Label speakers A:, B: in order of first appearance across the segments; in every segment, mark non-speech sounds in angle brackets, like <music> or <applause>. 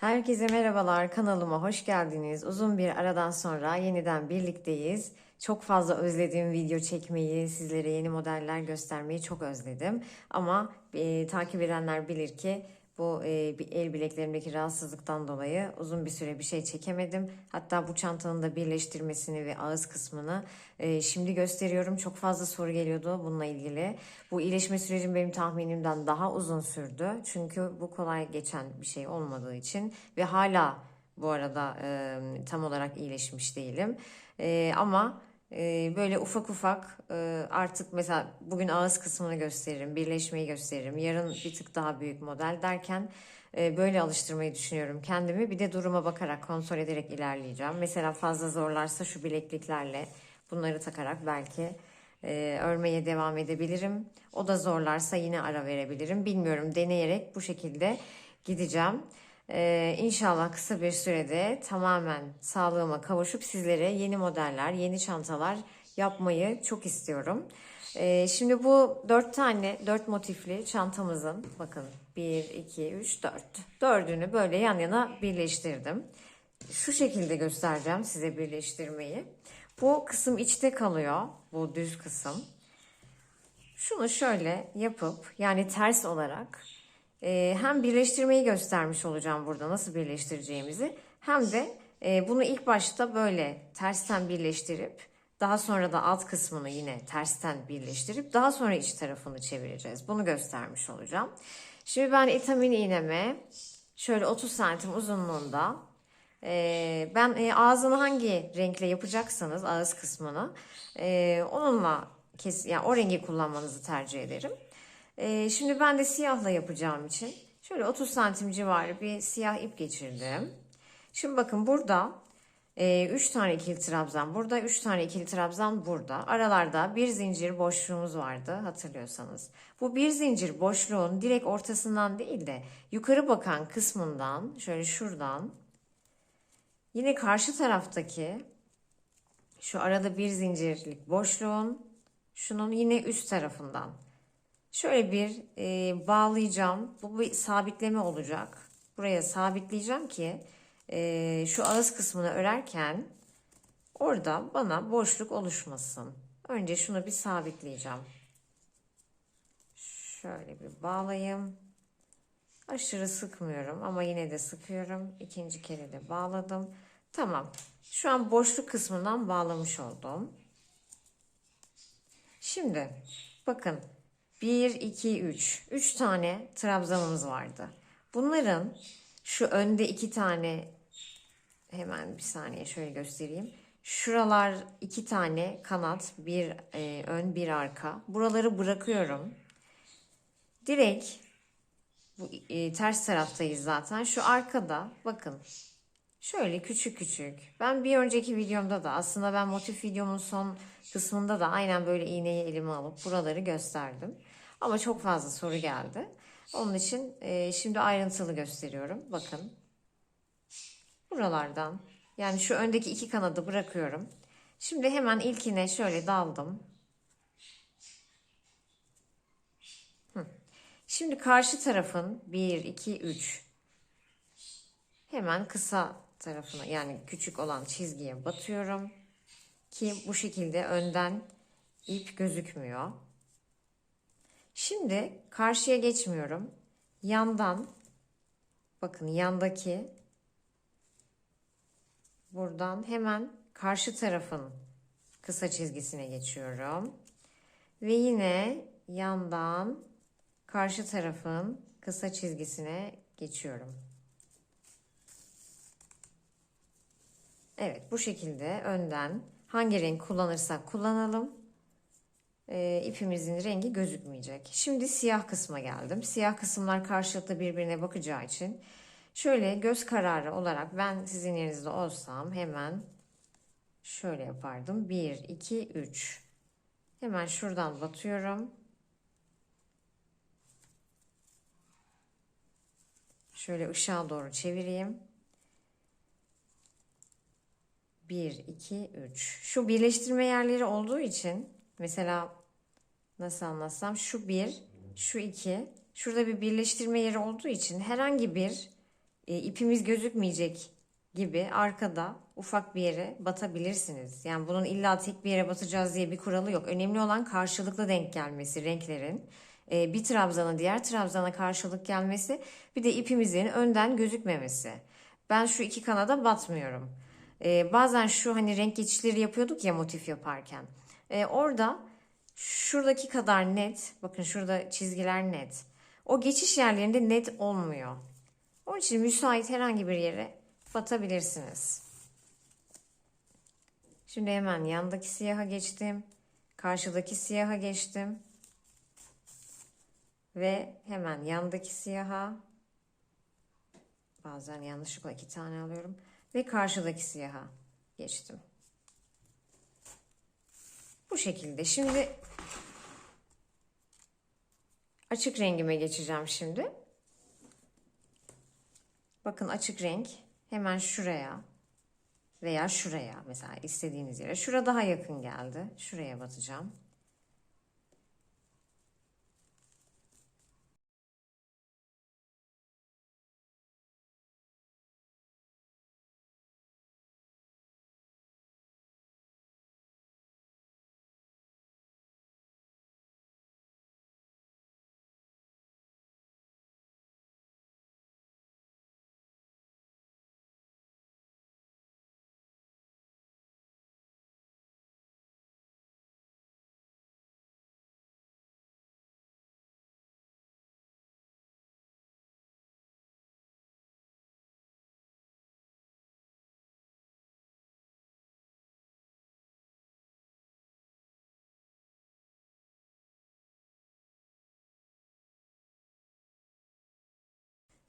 A: Herkese merhabalar, kanalıma hoş geldiniz. Uzun bir aradan sonra yeniden birlikteyiz. Çok fazla özledim video çekmeyi, sizlere yeni modeller göstermeyi çok özledim. Ama e, takip edenler bilir ki bu e, bir el bileklerimdeki rahatsızlıktan dolayı uzun bir süre bir şey çekemedim. Hatta bu çantanın da birleştirmesini ve ağız kısmını e, şimdi gösteriyorum. Çok fazla soru geliyordu bununla ilgili. Bu iyileşme sürecim benim tahminimden daha uzun sürdü. Çünkü bu kolay geçen bir şey olmadığı için ve hala bu arada e, tam olarak iyileşmiş değilim. E, ama e, böyle ufak ufak e, artık mesela bugün ağız kısmını gösteririm, birleşmeyi gösteririm. Yarın bir tık daha büyük model derken e, böyle alıştırmayı düşünüyorum kendimi. Bir de duruma bakarak kontrol ederek ilerleyeceğim. Mesela fazla zorlarsa şu bilekliklerle bunları takarak belki e, örmeye devam edebilirim. O da zorlarsa yine ara verebilirim. Bilmiyorum deneyerek bu şekilde gideceğim. Ee, inşallah kısa bir sürede tamamen sağlığıma kavuşup sizlere yeni modeller, yeni çantalar yapmayı çok istiyorum. Ee, şimdi bu dört tane, dört motifli çantamızın, bakın bir, iki, üç, dört. Dördünü böyle yan yana birleştirdim. Şu şekilde göstereceğim size birleştirmeyi. Bu kısım içte kalıyor, bu düz kısım. Şunu şöyle yapıp yani ters olarak e, hem birleştirmeyi göstermiş olacağım burada nasıl birleştireceğimizi hem de e, bunu ilk başta böyle tersten birleştirip daha sonra da alt kısmını yine tersten birleştirip daha sonra iç tarafını çevireceğiz. Bunu göstermiş olacağım. Şimdi ben itamin iğneme şöyle 30 santim uzunluğunda e, ben e, ağzını hangi renkle yapacaksanız ağız kısmını onunla kes, yani o rengi kullanmanızı tercih ederim. Ee, şimdi ben de siyahla yapacağım için şöyle 30 santim civarı bir siyah ip geçirdim. Şimdi bakın burada 3 tane ikili trabzan burada, 3 tane ikili trabzan burada. Aralarda bir zincir boşluğumuz vardı hatırlıyorsanız. Bu bir zincir boşluğun direkt ortasından değil de yukarı bakan kısmından şöyle şuradan yine karşı taraftaki şu arada bir zincirlik boşluğun şunun yine üst tarafından Şöyle bir e, bağlayacağım. Bu bir sabitleme olacak. Buraya sabitleyeceğim ki e, şu ağız kısmını örerken orada bana boşluk oluşmasın. Önce şunu bir sabitleyeceğim. Şöyle bir bağlayayım. Aşırı sıkmıyorum ama yine de sıkıyorum. İkinci kere de bağladım. Tamam. Şu an boşluk kısmından bağlamış oldum. Şimdi bakın 1, 2, 3. 3 tane trabzanımız vardı. Bunların şu önde 2 tane hemen bir saniye şöyle göstereyim. Şuralar 2 tane kanat, bir e, ön, bir arka. Buraları bırakıyorum. Direkt bu e, ters taraftayız zaten. Şu arkada bakın Şöyle küçük küçük. Ben bir önceki videomda da aslında ben motif videomun son kısmında da aynen böyle iğneyi elime alıp buraları gösterdim. Ama çok fazla soru geldi. Onun için e, şimdi ayrıntılı gösteriyorum. Bakın. Buralardan yani şu öndeki iki kanadı bırakıyorum. Şimdi hemen ilkine şöyle daldım. Şimdi karşı tarafın 1, 2, 3 hemen kısa tarafına yani küçük olan çizgiye batıyorum. Ki bu şekilde önden ip gözükmüyor. Şimdi karşıya geçmiyorum. Yandan bakın yandaki buradan hemen karşı tarafın kısa çizgisine geçiyorum. Ve yine yandan karşı tarafın kısa çizgisine geçiyorum. Evet bu şekilde önden hangi renk kullanırsak kullanalım e, ipimizin rengi gözükmeyecek. Şimdi siyah kısma geldim. Siyah kısımlar karşılıklı birbirine bakacağı için şöyle göz kararı olarak ben sizin yerinizde olsam hemen şöyle yapardım. 1, 2, 3. Hemen şuradan batıyorum. Şöyle ışığa doğru çevireyim. 1, 2, 3. Şu birleştirme yerleri olduğu için mesela nasıl anlatsam şu bir, şu iki. Şurada bir birleştirme yeri olduğu için herhangi bir e, ipimiz gözükmeyecek gibi arkada ufak bir yere batabilirsiniz. Yani bunun illa tek bir yere batacağız diye bir kuralı yok. Önemli olan karşılıklı denk gelmesi renklerin. E, bir trabzana diğer trabzana karşılık gelmesi. Bir de ipimizin önden gözükmemesi. Ben şu iki kanada batmıyorum. E, bazen şu hani renk geçişleri yapıyorduk ya motif yaparken. E, orada şuradaki kadar net, bakın şurada çizgiler net. O geçiş yerlerinde net olmuyor. Onun için müsait herhangi bir yere batabilirsiniz. Şimdi hemen yandaki siyaha geçtim. Karşıdaki siyaha geçtim. Ve hemen yandaki siyaha bazen yanlışlıkla iki tane alıyorum. Ve karşıdaki siyaha geçtim. Bu şekilde. Şimdi açık rengime geçeceğim şimdi. Bakın açık renk hemen şuraya veya şuraya mesela istediğiniz yere. Şura daha yakın geldi. Şuraya batacağım.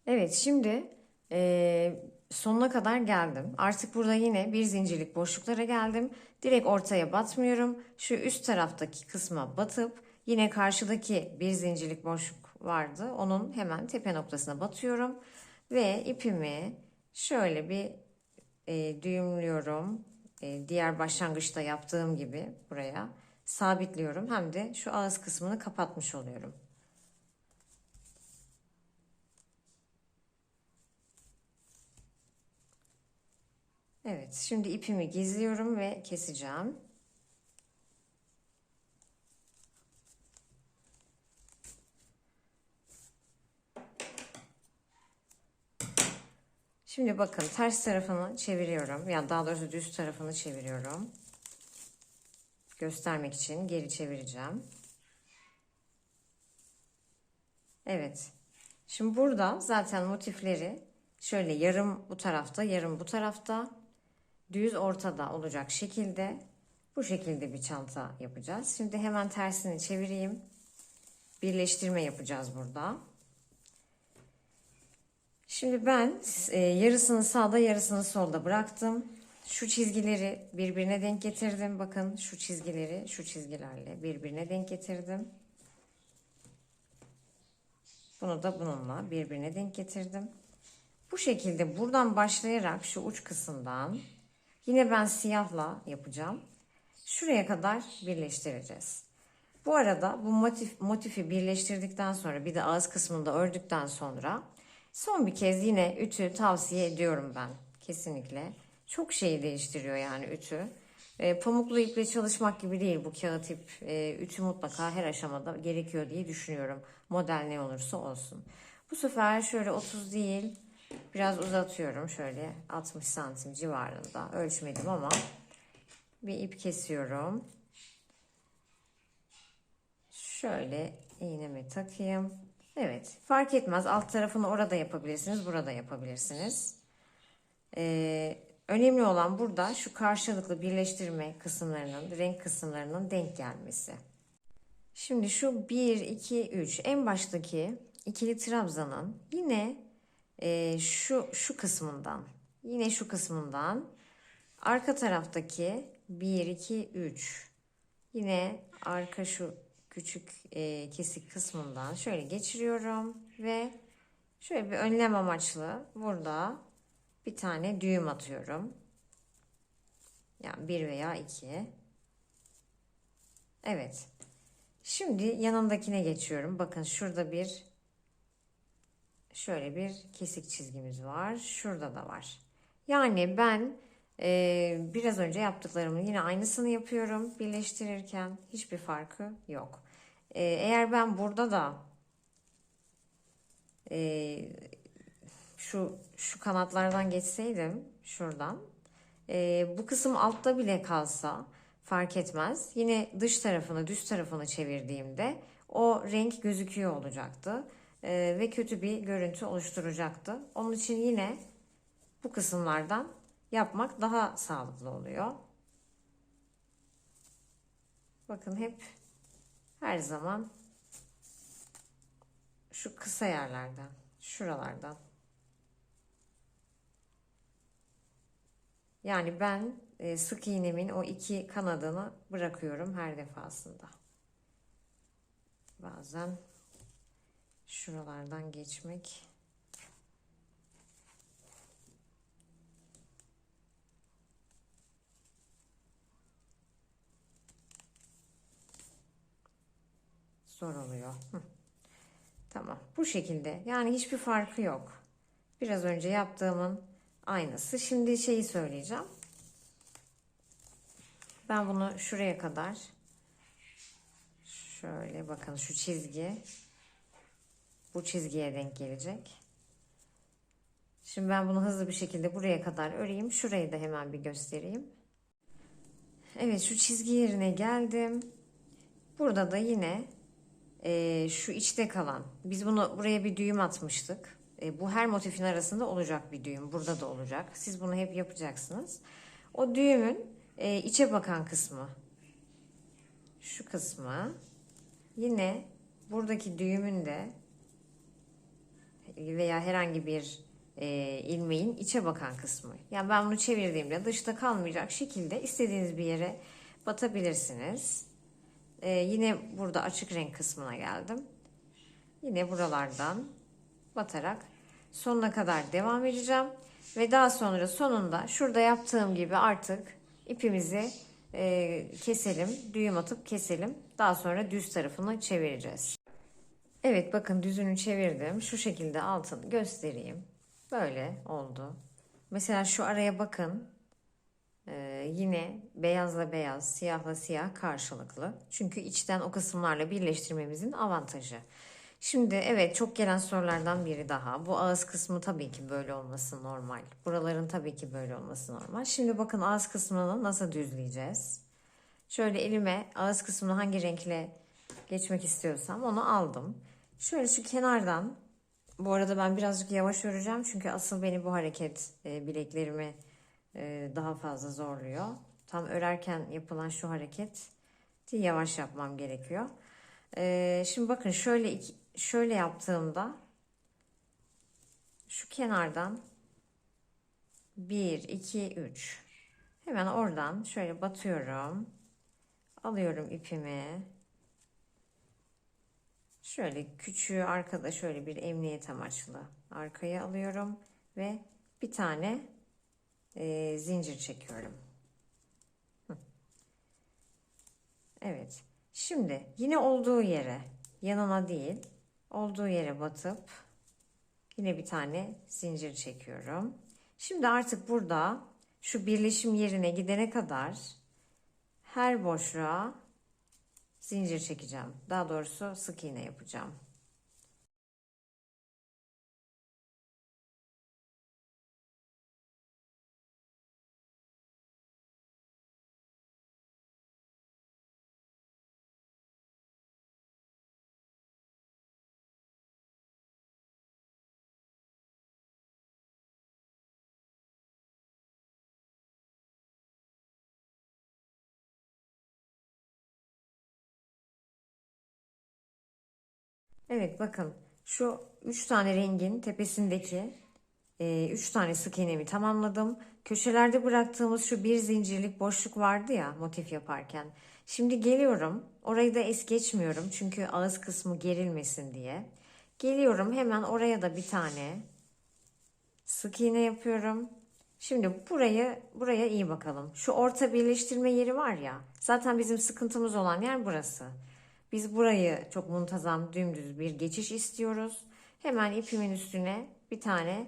A: Evet şimdi eee, sonuna kadar geldim. Artık burada yine bir zincirlik boşluklara geldim. Direkt ortaya batmıyorum. Şu üst taraftaki kısma batıp yine karşıdaki bir zincirlik boşluk vardı. Onun hemen tepe noktasına batıyorum. Ve ipimi şöyle bir e, düğümlüyorum. E, diğer başlangıçta yaptığım gibi buraya sabitliyorum. Hem de şu ağız kısmını kapatmış oluyorum. Evet, şimdi ipimi gizliyorum ve keseceğim. Şimdi bakın ters tarafını çeviriyorum. Yani daha doğrusu düz tarafını çeviriyorum. Göstermek için geri çevireceğim. Evet. Şimdi burada zaten motifleri şöyle yarım bu tarafta, yarım bu tarafta, düz ortada olacak şekilde bu şekilde bir çanta yapacağız. Şimdi hemen tersini çevireyim. Birleştirme yapacağız burada. Şimdi ben e, yarısını sağda yarısını solda bıraktım. Şu çizgileri birbirine denk getirdim. Bakın şu çizgileri şu çizgilerle birbirine denk getirdim. Bunu da bununla birbirine denk getirdim. Bu şekilde buradan başlayarak şu uç kısımdan yine ben siyahla yapacağım. Şuraya kadar birleştireceğiz. Bu arada bu motif, motifi birleştirdikten sonra bir de ağız kısmında ördükten sonra son bir kez yine ütü tavsiye ediyorum ben. Kesinlikle. Çok şeyi değiştiriyor yani ütü. E, pamuklu iple çalışmak gibi değil bu kağıt ip. E, ütü mutlaka her aşamada gerekiyor diye düşünüyorum. Model ne olursa olsun. Bu sefer şöyle 30 değil biraz uzatıyorum. Şöyle 60 santim civarında ölçmedim ama bir ip kesiyorum. Şöyle iğnemi takayım. Evet fark etmez alt tarafını orada yapabilirsiniz burada yapabilirsiniz. Ee, önemli olan burada şu karşılıklı birleştirme kısımlarının renk kısımlarının denk gelmesi. Şimdi şu 1, 2, 3 en baştaki ikili trabzanın yine e, şu, şu kısmından yine şu kısmından arka taraftaki 1, 2, 3 yine arka şu küçük e, kesik kısmından şöyle geçiriyorum ve şöyle bir önlem amaçlı burada bir tane düğüm atıyorum. Yani bir veya iki. Evet. Şimdi yanındakine geçiyorum. Bakın şurada bir şöyle bir kesik çizgimiz var. Şurada da var. Yani ben e, biraz önce yaptıklarımın yine aynısını yapıyorum. Birleştirirken hiçbir farkı yok. E, eğer ben burada da e, şu şu kanatlardan geçseydim şuradan e, bu kısım altta bile kalsa fark etmez. Yine dış tarafını düz tarafını çevirdiğimde o renk gözüküyor olacaktı E, ve kötü bir görüntü oluşturacaktı. Onun için yine bu kısımlardan yapmak daha sağlıklı oluyor. Bakın hep her zaman şu kısa yerlerden, şuralardan. Yani ben e, sık iğnemin o iki kanadını bırakıyorum her defasında. Bazen şuralardan geçmek zor oluyor. Hı. Tamam. Bu şekilde. Yani hiçbir farkı yok. Biraz önce yaptığımın aynısı. Şimdi şeyi söyleyeceğim. Ben bunu şuraya kadar şöyle bakın şu çizgi bu çizgiye denk gelecek. Şimdi ben bunu hızlı bir şekilde buraya kadar öreyim. Şurayı da hemen bir göstereyim. Evet şu çizgi yerine geldim. Burada da yine e, şu içte kalan. Biz bunu buraya bir düğüm atmıştık. E, bu her motifin arasında olacak bir düğüm. Burada da olacak. Siz bunu hep yapacaksınız. O düğümün e, içe bakan kısmı. Şu kısmı. Yine buradaki düğümün de veya herhangi bir e, ilmeğin içe bakan kısmı. Yani ben bunu çevirdiğimde dışta kalmayacak şekilde istediğiniz bir yere batabilirsiniz. E, yine burada açık renk kısmına geldim. Yine buralardan batarak sonuna kadar devam edeceğim. Ve daha sonra sonunda şurada yaptığım gibi artık ipimizi e, keselim. Düğüm atıp keselim. Daha sonra düz tarafını çevireceğiz. Evet bakın düzünü çevirdim. Şu şekilde altını göstereyim. Böyle oldu. Mesela şu araya bakın. Ee, yine beyazla beyaz, siyahla siyah karşılıklı. Çünkü içten o kısımlarla birleştirmemizin avantajı. Şimdi evet çok gelen sorulardan biri daha. Bu ağız kısmı tabii ki böyle olması normal. Buraların tabii ki böyle olması normal. Şimdi bakın ağız kısmını nasıl düzleyeceğiz. Şöyle elime ağız kısmını hangi renkle geçmek istiyorsam onu aldım. Şöyle şu kenardan bu arada ben birazcık yavaş öreceğim çünkü asıl beni bu hareket e, bileklerimi e, daha fazla zorluyor. Tam örerken yapılan şu hareket yavaş yapmam gerekiyor. E, şimdi bakın şöyle şöyle yaptığımda şu kenardan 1 2 3 hemen oradan şöyle batıyorum. Alıyorum ipimi. Şöyle küçüğü arkada şöyle bir emniyet amaçlı arkaya alıyorum ve bir tane e, zincir çekiyorum. Evet. Şimdi yine olduğu yere yanına değil olduğu yere batıp yine bir tane zincir çekiyorum. Şimdi artık burada şu birleşim yerine gidene kadar her boşluğa zincir çekeceğim. Daha doğrusu sık iğne yapacağım. Evet bakın şu 3 tane rengin tepesindeki 3 tane sık iğnemi tamamladım. Köşelerde bıraktığımız şu bir zincirlik boşluk vardı ya motif yaparken. Şimdi geliyorum. Orayı da es geçmiyorum çünkü ağız kısmı gerilmesin diye. Geliyorum hemen oraya da bir tane sık iğne yapıyorum. Şimdi burayı buraya iyi bakalım. Şu orta birleştirme yeri var ya. Zaten bizim sıkıntımız olan yer burası. Biz burayı çok muntazam, dümdüz bir geçiş istiyoruz. Hemen ipimin üstüne bir tane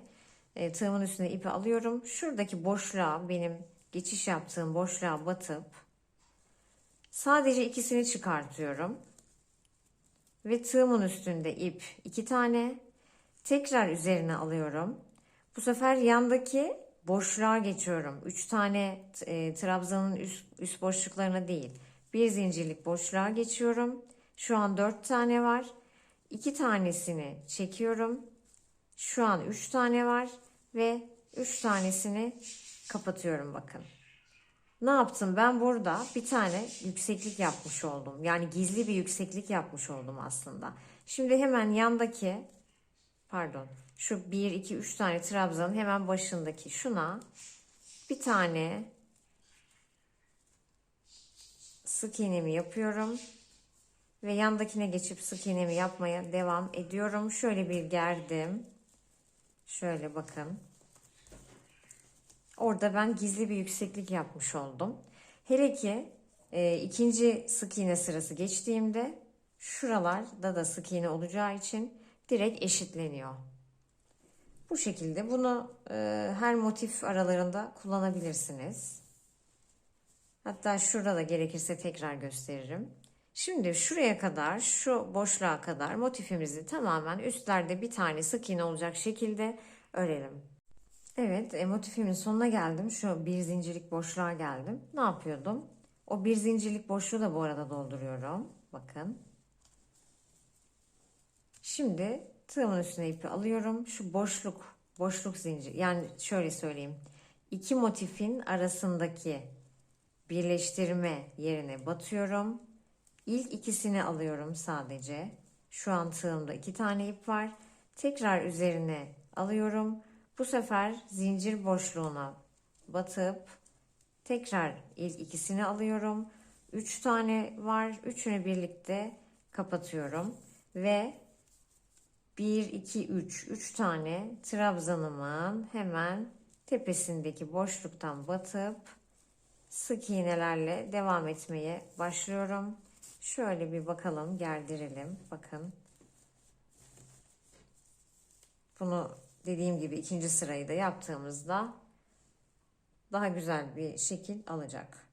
A: e, tığımın üstüne ipi alıyorum. Şuradaki boşluğa benim geçiş yaptığım boşluğa batıp sadece ikisini çıkartıyorum. Ve tığımın üstünde ip iki tane. Tekrar üzerine alıyorum. Bu sefer yandaki boşluğa geçiyorum. Üç tane e, trabzanın üst, üst boşluklarına değil. Bir zincirlik boşluğa geçiyorum. Şu an dört tane var. İki tanesini çekiyorum. Şu an üç tane var ve üç tanesini kapatıyorum bakın. Ne yaptım? Ben burada bir tane yükseklik yapmış oldum. Yani gizli bir yükseklik yapmış oldum aslında. Şimdi hemen yandaki pardon şu 1 2 3 tane trabzanın hemen başındaki şuna bir tane sık iğnemi yapıyorum ve yandakine geçip sık iğnemi yapmaya devam ediyorum. Şöyle bir gerdim. Şöyle bakın. Orada ben gizli bir yükseklik yapmış oldum. Hele ki e, ikinci sık iğne sırası geçtiğimde şuralarda da sık iğne olacağı için direkt eşitleniyor. Bu şekilde bunu e, her motif aralarında kullanabilirsiniz. Hatta şurada da gerekirse tekrar gösteririm. Şimdi şuraya kadar, şu boşluğa kadar motifimizi tamamen üstlerde bir tane sık iğne olacak şekilde örelim. Evet, e, motifimin sonuna geldim. Şu bir zincirlik boşluğa geldim. Ne yapıyordum? O bir zincirlik boşluğu da bu arada dolduruyorum. Bakın. Şimdi tığımın üstüne ipi alıyorum. Şu boşluk, boşluk zincir. Yani şöyle söyleyeyim. İki motifin arasındaki birleştirme yerine batıyorum. İlk ikisini alıyorum sadece. Şu an tığımda iki tane ip var. Tekrar üzerine alıyorum. Bu sefer zincir boşluğuna batıp tekrar ilk ikisini alıyorum. Üç tane var. Üçünü birlikte kapatıyorum. Ve 1, 2, 3, 3 tane trabzanımın hemen tepesindeki boşluktan batıp sık iğnelerle devam etmeye başlıyorum. Şöyle bir bakalım, gerdirelim. Bakın. Bunu dediğim gibi ikinci sırayı da yaptığımızda daha güzel bir şekil alacak.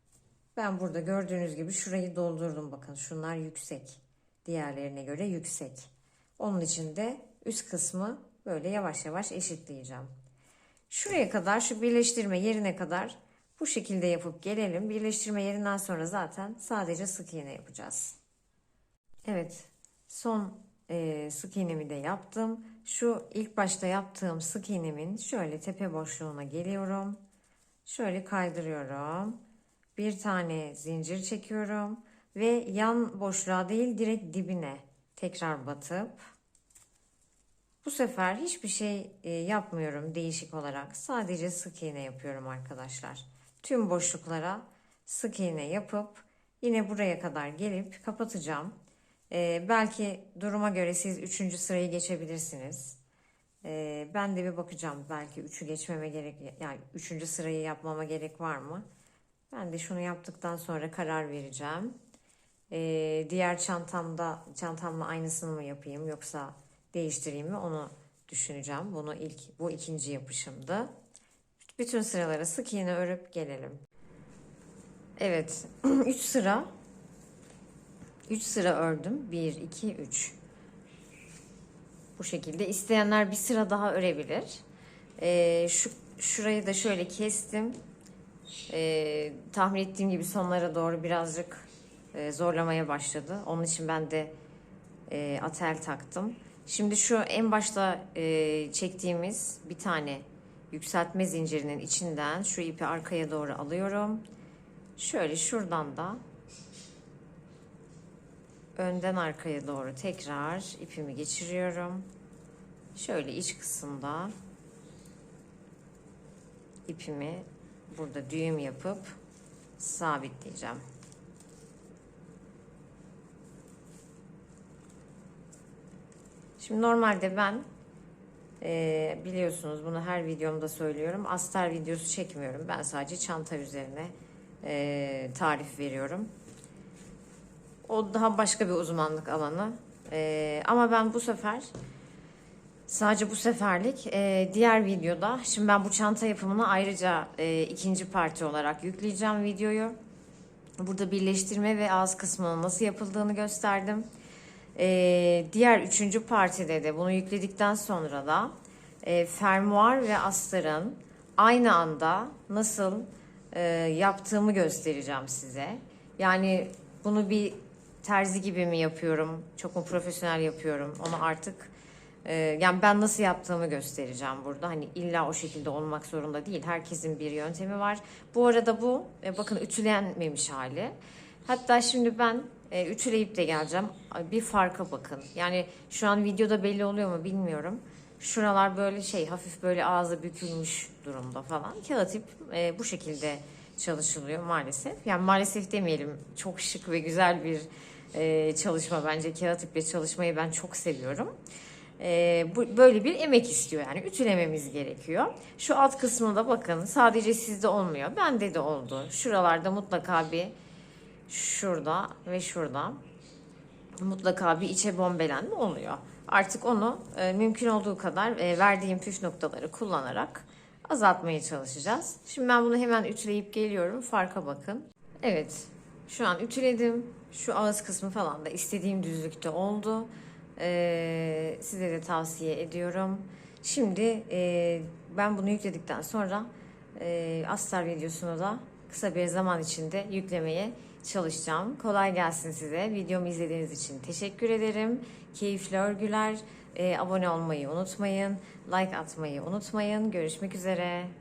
A: Ben burada gördüğünüz gibi şurayı doldurdum. Bakın şunlar yüksek. Diğerlerine göre yüksek. Onun için de üst kısmı böyle yavaş yavaş eşitleyeceğim. Şuraya kadar şu birleştirme yerine kadar bu şekilde yapıp gelelim. Birleştirme yerinden sonra zaten sadece sık iğne yapacağız. Evet son e, sık iğnemi de yaptım. Şu ilk başta yaptığım sık iğnemin şöyle tepe boşluğuna geliyorum. Şöyle kaydırıyorum. Bir tane zincir çekiyorum ve yan boşluğa değil direkt dibine tekrar batıp bu sefer hiçbir şey e, yapmıyorum değişik olarak. Sadece sık iğne yapıyorum arkadaşlar. Tüm boşluklara sık iğne yapıp yine buraya kadar gelip kapatacağım. Ee, belki duruma göre siz üçüncü sırayı geçebilirsiniz. Ee, ben de bir bakacağım. Belki üçü geçmeme gerek, yani üçüncü sırayı yapmama gerek var mı? Ben de şunu yaptıktan sonra karar vereceğim. Ee, diğer çantamda çantamla aynısını mı yapayım yoksa değiştireyim mi onu düşüneceğim. Bunu ilk bu ikinci yapışımdı. Bütün sıralara sık iğne örüp gelelim. Evet, <clears throat> 3 sıra 3 sıra ördüm. 1 2 3. Bu şekilde isteyenler bir sıra daha örebilir. Ee, şu şurayı da şöyle kestim. Ee, tahmin ettiğim gibi sonlara doğru birazcık e, zorlamaya başladı. Onun için ben de e, atel taktım. Şimdi şu en başta e, çektiğimiz bir tane yükseltme zincirinin içinden şu ipi arkaya doğru alıyorum. Şöyle şuradan da önden arkaya doğru tekrar ipimi geçiriyorum. Şöyle iç kısımda ipimi burada düğüm yapıp sabitleyeceğim. Şimdi normalde ben e, biliyorsunuz bunu her videomda söylüyorum. Astar videosu çekmiyorum. Ben sadece çanta üzerine e, tarif veriyorum. O daha başka bir uzmanlık alanı. E, ama ben bu sefer Sadece bu seferlik. Ee, diğer videoda, şimdi ben bu çanta yapımını ayrıca e, ikinci parti olarak yükleyeceğim videoyu. Burada birleştirme ve ağız kısmının nasıl yapıldığını gösterdim. Ee, diğer üçüncü partide de bunu yükledikten sonra da e, fermuar ve astarın aynı anda nasıl e, yaptığımı göstereceğim size. Yani bunu bir terzi gibi mi yapıyorum, çok mu profesyonel yapıyorum onu artık e, yani ben nasıl yaptığımı göstereceğim burada. Hani illa o şekilde olmak zorunda değil. Herkesin bir yöntemi var. Bu arada bu e, bakın ütülenmemiş hali. Hatta şimdi ben e, ütüleyip de geleceğim. Bir farka bakın. Yani şu an videoda belli oluyor mu bilmiyorum. Şuralar böyle şey hafif böyle ağzı bükülmüş durumda falan. Kağıt ip e, bu şekilde çalışılıyor maalesef. Yani maalesef demeyelim çok şık ve güzel bir e, çalışma bence. Kağıt iple çalışmayı ben çok seviyorum. E, bu böyle bir emek istiyor yani ütülememiz gerekiyor. Şu alt kısmında bakın sadece sizde olmuyor. Bende de oldu. Şuralarda mutlaka bir şurada ve şurada mutlaka bir içe bombelenme oluyor. Artık onu e, mümkün olduğu kadar e, verdiğim püf noktaları kullanarak azaltmaya çalışacağız. Şimdi ben bunu hemen ütüleyip geliyorum. Farka bakın. Evet. Şu an ütüledim. Şu ağız kısmı falan da istediğim düzlükte oldu. E, size de tavsiye ediyorum. Şimdi e, ben bunu yükledikten sonra e, Astar videosunu da kısa bir zaman içinde yüklemeye çalışacağım. Kolay gelsin size. Videomu izlediğiniz için teşekkür ederim. Keyifli örgüler. E, abone olmayı unutmayın. Like atmayı unutmayın. Görüşmek üzere.